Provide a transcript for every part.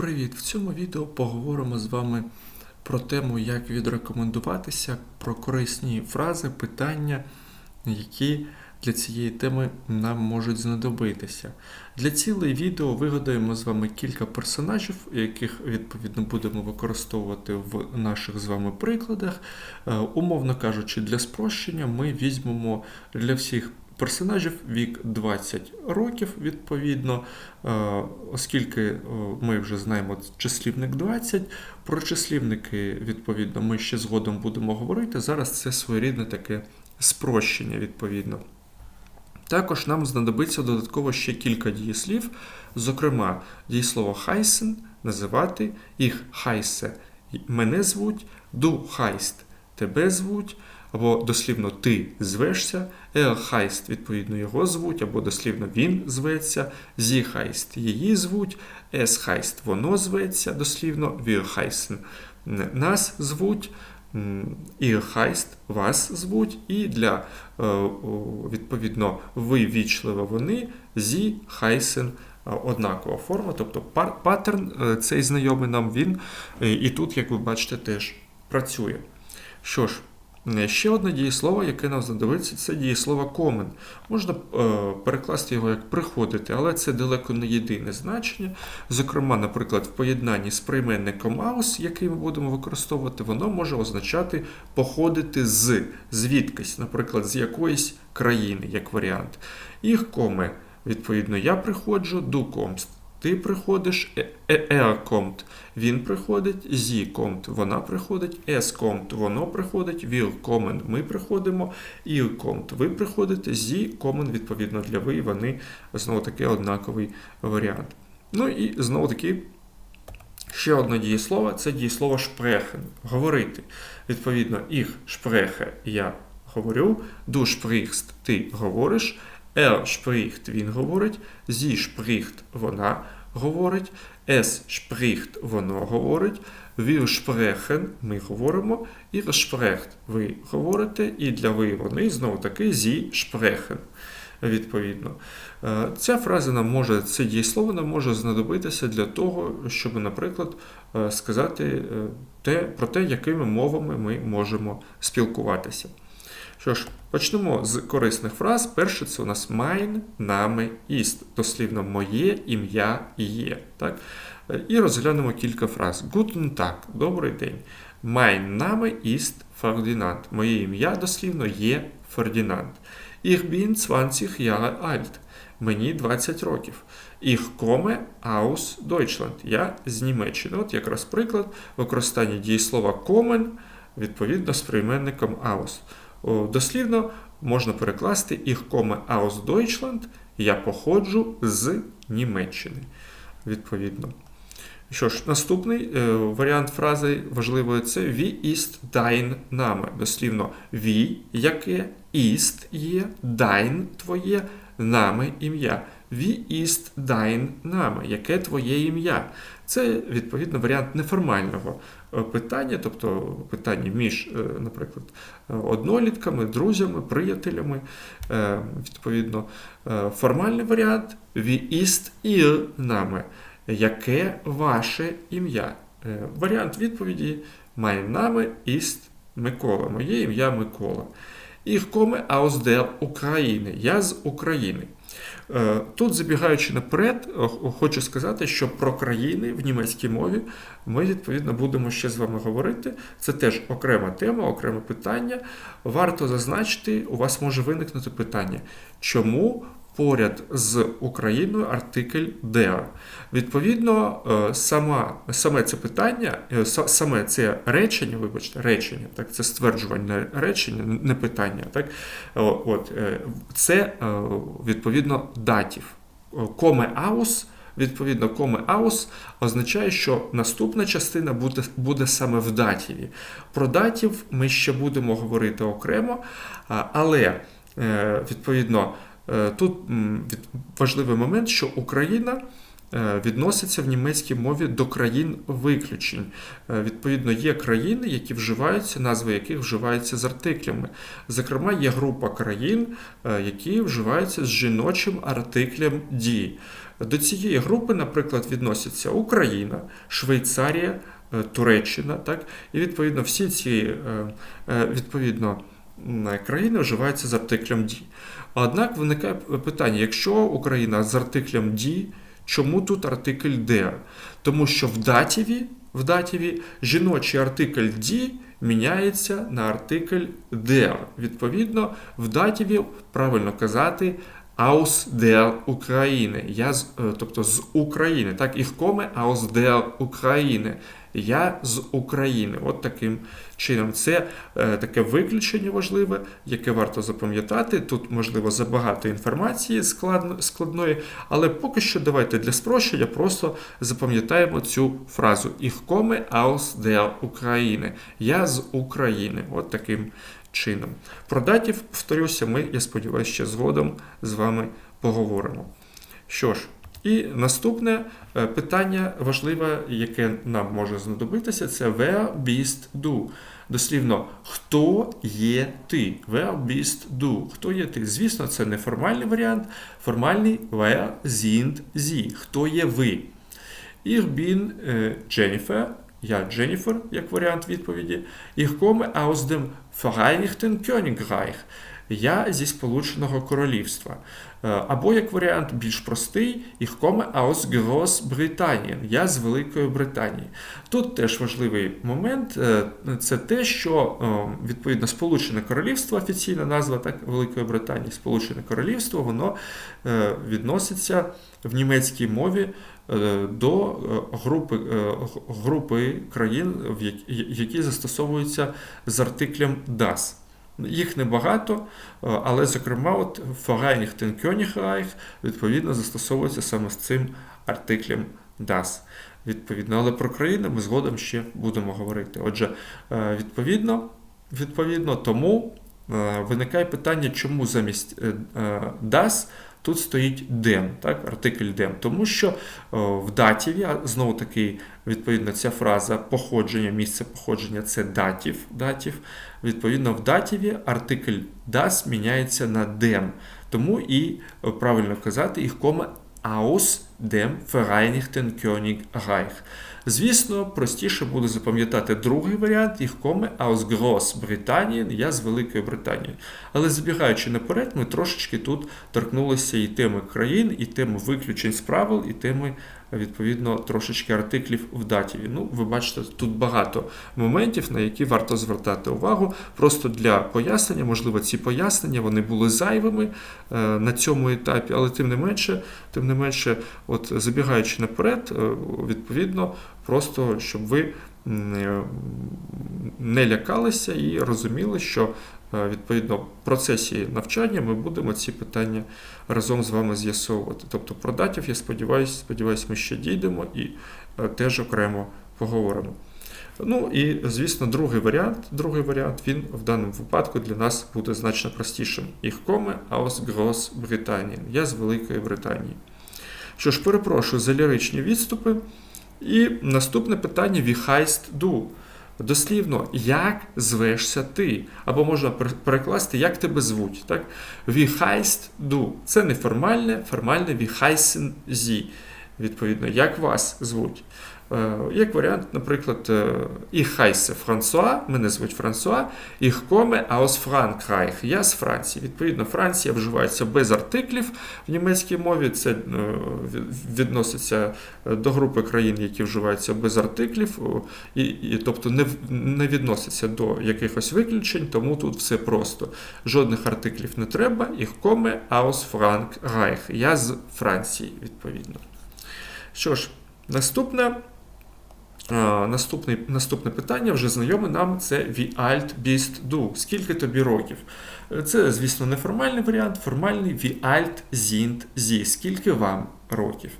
Привіт! В цьому відео поговоримо з вами про тему, як відрекомендуватися, про корисні фрази, питання, які для цієї теми нам можуть знадобитися. Для цілей відео вигадаємо з вами кілька персонажів, яких відповідно будемо використовувати в наших з вами прикладах. Е, Умовно кажучи, для спрощення ми візьмемо для всіх персонажів вік 20 років, відповідно, е, оскільки е, ми вже знаємо числівник 20, про числівники, відповідно, ми ще згодом будемо говорити. Зараз це своєрідне таке спрощення, відповідно. Також нам знадобиться додатково ще кілька дієслів, зокрема, дієслово хайсен називати, їх хайсе мене звуть, ду хайст тебе звуть, або дослівно ти звешся, er відповідно, його звуть, або дослівно він зветься, зі хайст її звуть, es хайст воно зветься, дослівно wir хайсен нас звуть. Ihr хайст вас звуть, і для е, відповідно ви вічливо вони зі хайсен однакова форма, тобто паттерн е, цей знайомий нам він і тут, як ви бачите, теж працює. Що ж, ще одне дієслово, яке нам знадобиться, це дієслово common. Можна е, перекласти його як приходити, але це далеко не єдине значення. Зокрема, наприклад, в поєднанні з прийменником aus, який ми будемо використовувати, воно може означати походити з, звідкись, наприклад, з якоїсь країни, як варіант. Їх коме, відповідно, я приходжу, du kommst. Ти приходиш, er kommt, він приходить, kommt, вона приходить, kommt, воно приходить, kommen, ми приходимо, kommt, ви приходите, kommen, відповідно для ви, вони знову таки однаковий варіант. Ну і знову таки. Ще одне дієслово. Це дієслово sprechen, говорити. Відповідно, їх spreche я говорю, du sprichst ти говориш, Er spricht, він говорить, sie spricht, вона говорить, es spricht, воно говорить, wir sprechen, ми говоримо, ihr sprecht, ви говорите, і для ви вони знову таки sie sprechen. Відповідно, ця фраза нам може, це дієслово нам може знадобитися для того, щоб, наприклад, сказати те, про те, якими мовами ми можемо спілкуватися. Що ж, почнемо з корисних фраз. Перше це у нас mein Name ist, дослівно моє ім'я є. Так? І розглянемо кілька фраз. Guten Tag, добрий день. Mein Name ist Ferdinand. Моє ім'я дослівно є Фердінанд. Ich bin 20 Jahre alt. Мені 20 років. Ich komme aus Deutschland. Я з Німеччини. От якраз приклад використання дієслова kommen відповідно з прийменником aus. Дослівно можна перекласти Ich komme aus Deutschland, я походжу з Німеччини. Відповідно. Що ж, наступний е, варіант фрази важливої це Wie ist dein Name. Дослівно wie, яке, ist є, dein твоє, нами ім'я. Wie ist dein Name? Яке твоє ім'я? Це, відповідно, варіант неформального е, питання, тобто питання між, е, наприклад, однолітками, друзями, приятелями. Е, відповідно, формальний варіант Wie ist ihr Name? Яке ваше ім'я? Варіант відповіді Mein Name ist Микола. Моє ім'я Микола. Ich komme aus der України. Я з України. Е, тут, забігаючи наперед, хочу сказати, що про країни в німецькій мові ми, відповідно, будемо ще з вами говорити. Це теж окрема тема, окреме питання. Варто зазначити, у вас може виникнути питання, чому поряд з Україною артикль der. Відповідно, е, сама, саме це питання, е, саме це речення, вибачте, речення, так, це стверджувальне речення, не питання. Так, от, е, Це відповідно датів. Коме аус. Відповідно, коме аус означає, що наступна частина буде буде саме в датіві. Про датів ми ще будемо говорити окремо, але відповідно тут важливий момент, що Україна е, відноситься в німецькій мові до країн виключень. Е, Відповідно, є країни, які вживаються, назви яких вживаються з артиклями. Зокрема, є група країн, е, які вживаються з жіночим артиклем «ді». До цієї групи, наприклад, відносяться Україна, Швейцарія, е, Туреччина, так? І відповідно всі ці е, е, відповідно країни вживаються з артиклем «ді». Однак виникає питання: якщо Україна з артиклем «ді», чому тут артикль «der»? Тому що в датіві, в датіві жіночий артикль «ді» міняється на артикль «der». Відповідно, в датіві правильно казати aus der України. Я е, тобто з України. Так, їх коме aus der України. Я з України. От таким чином. Це е, таке виключення важливе, яке варто запам'ятати. Тут, можливо, забагато інформації складно, складної, але поки що давайте для спрощення просто запам'ятаємо цю фразу. Ich komme aus der України. Я з України. От таким чином. Про датів, повторюся, ми, я сподіваюся, ще згодом з вами поговоримо. Що ж, і наступне е, питання важливе, яке нам може знадобитися, це where bist du. Дослівно, хто є ти? Where bist du? Хто є ти? Звісно, це не формальний варіант, формальний where sind sie? Хто є ви? Ich bin Jennifer, я Дженніфер, як варіант відповіді. Ich komme aus dem Vereinigten Königreich. Я зі Сполученого Королівства. Е, Або як варіант більш простий, ich komme aus Großbritannien. Я з Великої Британії. Тут теж важливий момент е, це те, що е, відповідно Сполучене Королівство, офіційна назва так Великої Британії, Сполучене Королівство, воно відноситься в німецькій мові до групи, групи країн, які застосовуються з артиклем das. Їх небагато, е, але, зокрема, от Vereinigten відповідно застосовується саме з цим артиклем das. Відповідно, але про країни ми згодом ще будемо говорити. Отже, е, відповідно, відповідно тому е, виникає питання, чому замість das тут стоїть dem, так, артикль dem. Тому що е, в датіві, знову таки, відповідно, ця фраза походження, місце походження це датів. датів. Відповідно, в датіві артикль das міняється на дем. Тому і е, правильно казати, їх кома aus dem Vereinigten Königreich. Звісно, простіше буде запам'ятати другий варіант, їх коми aus Großbritannien, я з Великої Британії. Але забігаючи наперед, ми трошечки тут торкнулися і теми країн, і теми виключень з правил, і теми, відповідно, трошечки артиклів в датіві. Ну, ви бачите, тут багато моментів, на які варто звертати увагу. Просто для пояснення, можливо, ці пояснення вони були зайвими е, на цьому етапі, але тим не менше, тим не менше, от забігаючи наперед, е, відповідно, просто щоб ви е, не лякалися і розуміли, що е, відповідно в процесі навчання ми будемо ці питання разом з вами з'ясовувати. Тобто про датів, я сподіваюся, сподіваюся, ми ще дійдемо і е, теж окремо поговоримо. Ну і звісно, другий варіант. Другий варіант він в даному випадку для нас буде значно простішим. Ich komme aus Großbritannien. Я з Великої Британії. Що ж, перепрошую за ліричні відступи. І наступне питання: Wie heißt du? Дослівно, як звешся ти? Або можна пер- перекласти, як тебе звуть. Так? Wie heißt du? Це неформальне, формальне Wie heißen Sie. Відповідно, як вас звуть. Е, Як варіант, наприклад, е, Ich heiße Франсуа, мене звуть Франсуа, ich komme aus Frankreich, я з Франції. Відповідно, Франція вживається без артиклів в німецькій мові. Це е, відноситься до групи країн, які вживаються без артиклів, і, і, тобто не, не відноситься до якихось виключень, тому тут все просто. Жодних артиклів не треба. Ich komme aus Frankreich, я з Франції, відповідно. Що ж, наступне. Наступне, наступне питання, вже знайоме нам, це Wie alt du? Скільки тобі років? Це, звісно, неформальний варіант, формальний Wie alt sind? Скільки вам років?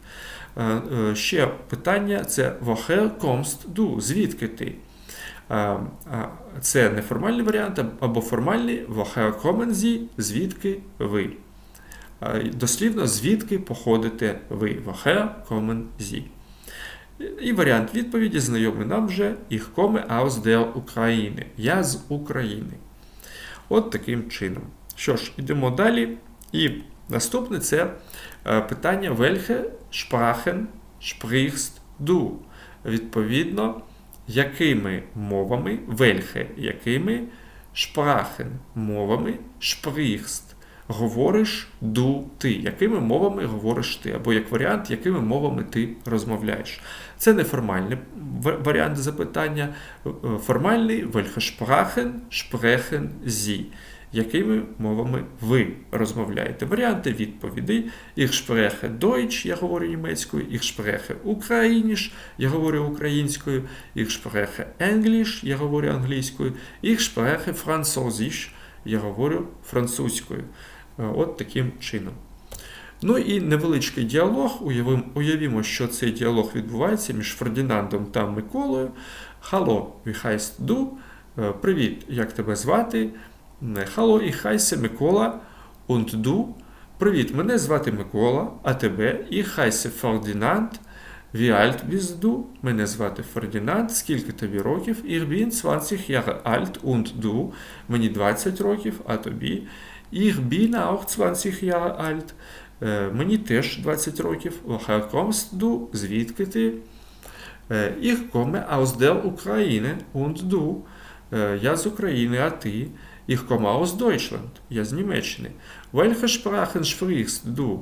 Е, Ще питання це Woher kommst du? Звідки ти? Це неформальний варіант або формальний Woher kommen Sie? Звідки ви? Дослівно, звідки походите ви? Woher kommen Sie? І варіант відповіді знайомий нам вже Ich komme aus Ukraine. Я з України. От таким чином. Що ж, ідемо далі. І наступне це е, питання Welche Sprachen sprichst du? Відповідно, якими мовами, Welche, якими Sprachen мовами sprichst говориш du ти. Якими мовами говориш ти? Або як варіант, якими мовами ти розмовляєш. Це неформальний варіант запитання. Е, Формальний welche Sprachen sprechen Sie. Якими мовами ви розмовляєте? Варіанти відповідей. Ich spreche Deutsch, я говорю німецькою, ich spreche Ukrainisch, я говорю українською, ich spreche English, я говорю англійською, ich spreche Französisch, я говорю французькою. Е, От таким чином. Ну і невеличкий діалог. Уявімо, що цей діалог відбувається між Фердінандом та Миколою. Wie heißt du? Е, Привіт, як тебе звати? Е, Халло, ich heiße Микола und du? Привіт, мене звати Микола, а тебе? Ich heiße Ferdinand. Wie alt? Мене звати Фердінанд. Скільки тобі років? Ich bin 20 Jahre alt und du? Мені 20 років, а тобі? Ich bin auch 20 Jahre alt. Е, Мені теж 20 років. Woher kommst du? Звідки ти? Е, Ich komme aus der Ukraine und du? Е, Я з України, а ти? Ich komme aus Deutschland. Я з Німеччини. Welche Sprachen sprichst du?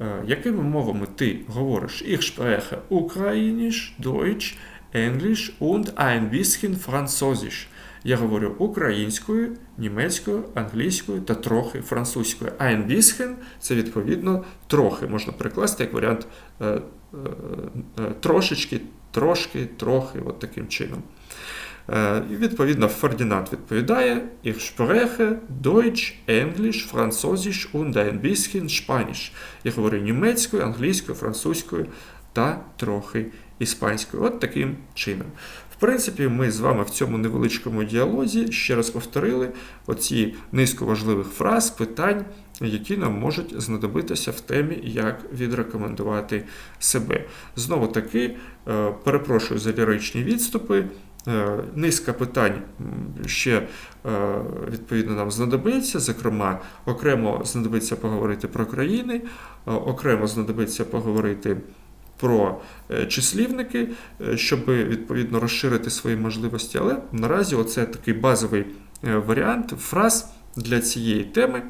Е, Якими мовами ти говориш? Ich spreche Ukrainisch, Deutsch, Englisch und ein bisschen Französisch. Я говорю українською, німецькою, англійською та трохи французькою. Bisschen – це відповідно трохи. Можна перекласти як варіант е, е, е, трошечки, трошки, трохи, от таким чином. І відповідно Фердінанд відповідає Ich spreche Deutsch, Englisch, Französisch und ein bisschen Spanisch. Я говорю німецькою, англійською, французькою та трохи іспанською. От таким чином. Принципі, ми з вами в цьому невеличкому діалозі ще раз повторили оці низку важливих фраз, питань, які нам можуть знадобитися в темі, як відрекомендувати себе. Знову таки, е, перепрошую за ліричні відступи. Е, Низка питань ще е, відповідно нам знадобиться. Зокрема, окремо знадобиться поговорити про країни, окремо знадобиться поговорити про е, числівники, е, щоб відповідно розширити свої можливості. Але наразі оце такий базовий е, варіант фраз для цієї теми.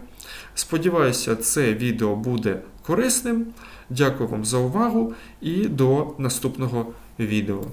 Сподіваюся, це відео буде корисним. Дякую вам за увагу і до наступного відео.